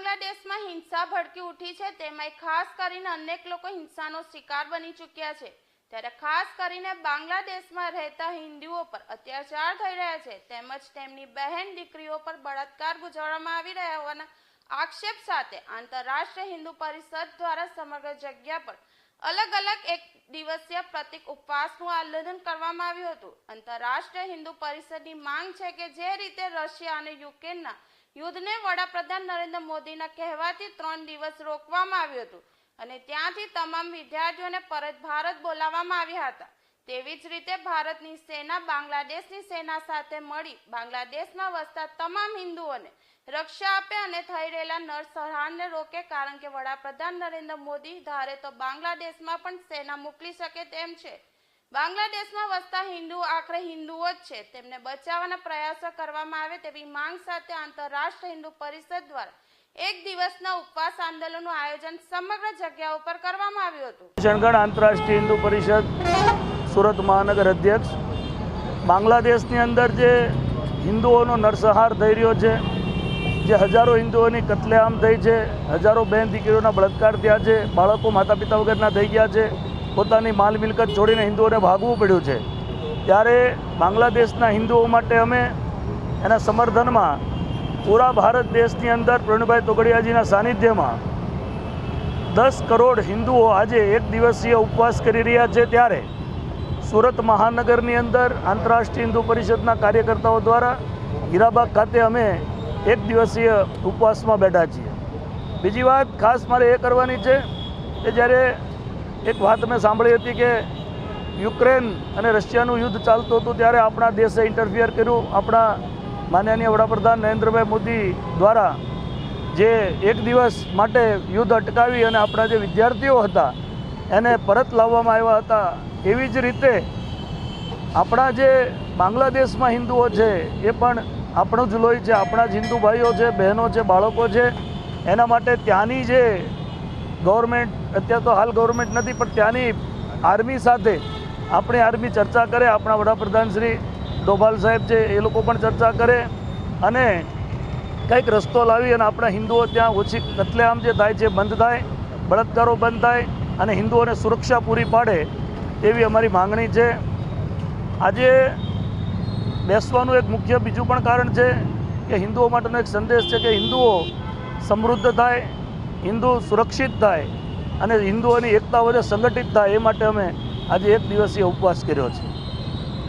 બાંગ્લાદેશમાં હિંસા ભડકી ઉઠી છે તેમાં ખાસ કરીને અનેક લોકો હિંસાનો શિકાર બની ચૂક્યા છે. ત્યારે ખાસ કરીને બાંગ્લાદેશમાં રહેતા હિન્દુઓ પર અત્યાચાર થઈ રહ્યા છે, તેમજ તેમની બહેન દીકરીઓ પર બળાત્કાર ગુજારવામાં આવી રહ્યા હોવાના આક્ષેપ સાથે આંતરરાષ્ટ્રીય હિન્દુ પરિષદ દ્વારા સમગ્ર જગ્યા પર અલગ અલગ એક દિવસીય પ્રતિક ઉપવાસનું આયોજન કરવામાં આવ્યું હતું. આંતરરાષ્ટ્રીય હિન્દુ પરિષદની માંગ છે કે જે રીતે રશિયા અને યુક્રેનના યુદ્ધને વડાપ્રધાન નરેન્દ્ર મોદીના કહેવાથી ત્રણ દિવસ રોકવામાં આવ્યું હતું અને ત્યાંથી તમામ વિદ્યાર્થીઓને પરત ભારત બોલાવવામાં આવ્યા હતા. તેવી જ રીતે ભારતની સેના બાંગ્લાદેશની સેના સાથે મળી બાંગ્લાદેશમાં વસતા તમામ હિન્દુઓને રક્ષા આપે અને થઈ રહેલા નરસંહારને રોકે કારણ કે વડાપ્રધાન નરેન્દ્ર મોદી, ધારે તો બાંગ્લાદેશમાં પણ સેના મોકલી શકે તેમ છે. બાંગ્લાદેશમાં વસતા હિન્દુ, આખરે હિન્દુઓ જ છે. તેમને બચાવવાના પ્રયાસો કરવામાં આવે તેવી માંગ સાથે આંતરરાષ્ટ્રીય હિન્દુ પરિષદ દ્વારા એક દિવસના ઉપવાસ આંદોલનનું આયોજન સમગ્ર જગ્યા ઉપર કરવામાં આવ્યું હતું. જણગણ આંતરરાષ્ટ્રીય હિન્દુ પરિષદ, સુરત મહાનગર અધ્યક્ષ, બાંગ્લાદેશની અંદર જે હિન્દુઓનો નરસંહાર થઈ રહ્યો છે, જે હજારો હિન્દુઓની કતલેઆમ થઈ છે, હજારો બહેન દીકરીઓના બળાત્કાર થયા છે, બાળકો માતા પિતા વગરના થઈ ગયા છે પોતાની માલ મિલકત છોડીને હિન્દુઓને ભાગવું પડ્યું છે. ત્યારે બાંગ્લાદેશના હિન્દુઓ માટે અમે એના સમર્થનમાં પૂરા ભારત દેશની અંદર પ્રવીણભાઈ તોગડિયાજીના સાનિધ્યમાં દસ કરોડ હિન્દુઓ આજે એક દિવસીય ઉપવાસ કરી રહ્યા છે ત્યારે સુરત મહાનગરની અંદર આંતરરાષ્ટ્રીય હિન્દુ પરિષદના કાર્યકર્તાઓ દ્વારા હીરાબાગ ખાતે અમે એક દિવસીય ઉપવાસમાં બેઠા છીએ. બીજી વાત ખાસ મારે એ કરવાની છે કે જ્યારે એક વાત મેં સાંભળી હતી કે યુક્રેન અને રશિયાનું યુદ્ધ ચાલતું હતું ત્યારે આપણા દેશે ઇન્ટરફિયર કર્યું. આપણા માનનીય વડાપ્રધાન નરેન્દ્રભાઈ મોદી દ્વારા જે એક દિવસ માટે યુદ્ધ અટકાવી અને આપણા જે વિદ્યાર્થીઓ હતા, એને પરત લાવવામાં આવ્યા હતા, એવી જ રીતે આપણા જે બાંગ્લાદેશમાં હિન્દુઓ છે, એ પણ આપણું જ લોહી છે. આપણા જ હિન્દુ ભાઈઓ છે, બહેનો છે, બાળકો છે, એના માટે ત્યાંની જે ગવર્મેન્ટ અત્યારે તો હાલ ગવર્મેન્ટ નથી, પણ ત્યાંની આર્મી સાથે આપણી આર્મી ચર્ચા કરે. આપણા વડાપ્રધાન શ્રી ડોભાલ સાહેબ છે, એ લોકો પણ ચર્ચા કરે અને કંઈક રસ્તો લાવી અને આપણા હિન્દુઓ ત્યાં ઓછી કતલેઆમ જે થાય છે, બંધ થાય, બળાત્કારો બંધ થાય અને હિન્દુઓને સુરક્ષા પૂરી પાડે એવી અમારી માંગણી છે. આજે બેસવાનું એક મુખ્ય બીજું પણ કારણ છે કે હિન્દુઓ માટેનો એક સંદેશ છે કે હિન્દુઓ સમૃદ્ધ થાય, હિન્દુ સુરક્ષિત થાય. અને હિન્દુઓની એકતા વધે સંગઠિત થાય એ માટે અમે આજે એક દિવસીય ઉપવાસ કર્યો છે.